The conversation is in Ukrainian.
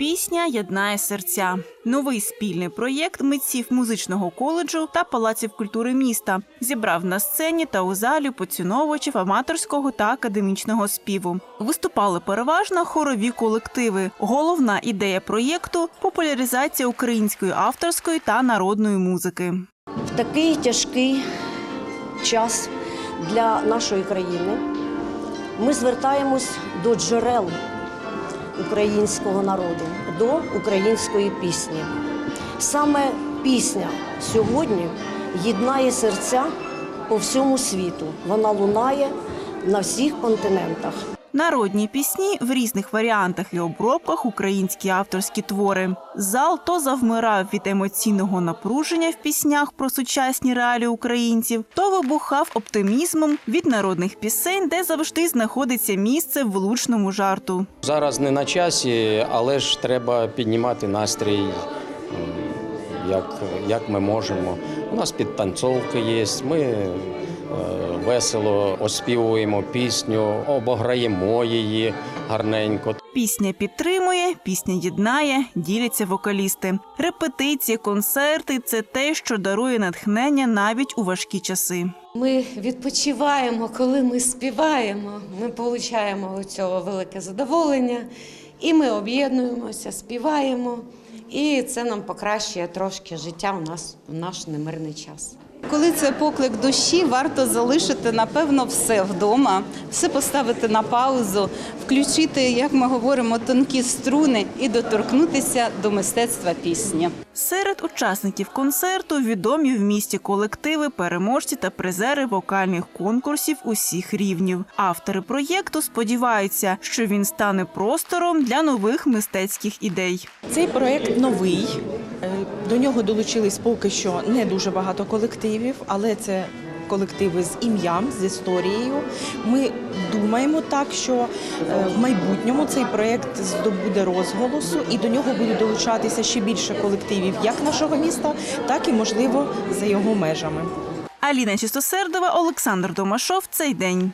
Пісня єднає серця. Новий спільний проєкт митців музичного коледжу та палаців культури міста зібрав на сцені та у залі поціновувачів аматорського та академічного співу. Виступали переважно хорові колективи. Головна ідея проєкту популяризація української авторської та народної музики. В такий тяжкий час для нашої країни ми звертаємось до джерел українського народу, до української пісні. Саме пісня сьогодні єднає серця по всьому світу. Вона лунає на всіх континентах. Народні пісні в різних варіантах і обробках українські авторські твори. Зал то завмирав від емоційного напруження в піснях про сучасні реалії українців, то вибухав оптимізмом від народних пісень, де завжди знаходиться місце влучному жарту. Зараз не на часі, але ж треба піднімати настрій, як, як ми можемо. У нас підтанцовки є. Ми весело оспівуємо пісню, обограємо її гарненько. Пісня підтримує, пісня єднає, діляться вокалісти. Репетиції, концерти це те, що дарує натхнення навіть у важкі часи. Ми відпочиваємо, коли ми співаємо. Ми отримуємо від цього велике задоволення, і ми об'єднуємося, співаємо. І це нам покращує трошки життя у нас в наш немирний час. Коли це поклик душі, варто залишити напевно все вдома, все поставити на паузу, включити, як ми говоримо, тонкі струни і доторкнутися до мистецтва пісні. Серед учасників концерту відомі в місті колективи, переможці та призери вокальних конкурсів усіх рівнів. Автори проєкту сподіваються, що він стане простором для нових мистецьких ідей. Цей проект новий. Е, До нього долучились поки що не дуже багато колективів, але це колективи з ім'ям, з історією. Ми думаємо так, що е, в майбутньому цей проект здобуде розголосу і до нього будуть долучатися ще більше колективів як нашого міста, так і можливо за його межами. Аліна Чистосердова, Олександр Домашов. Цей день.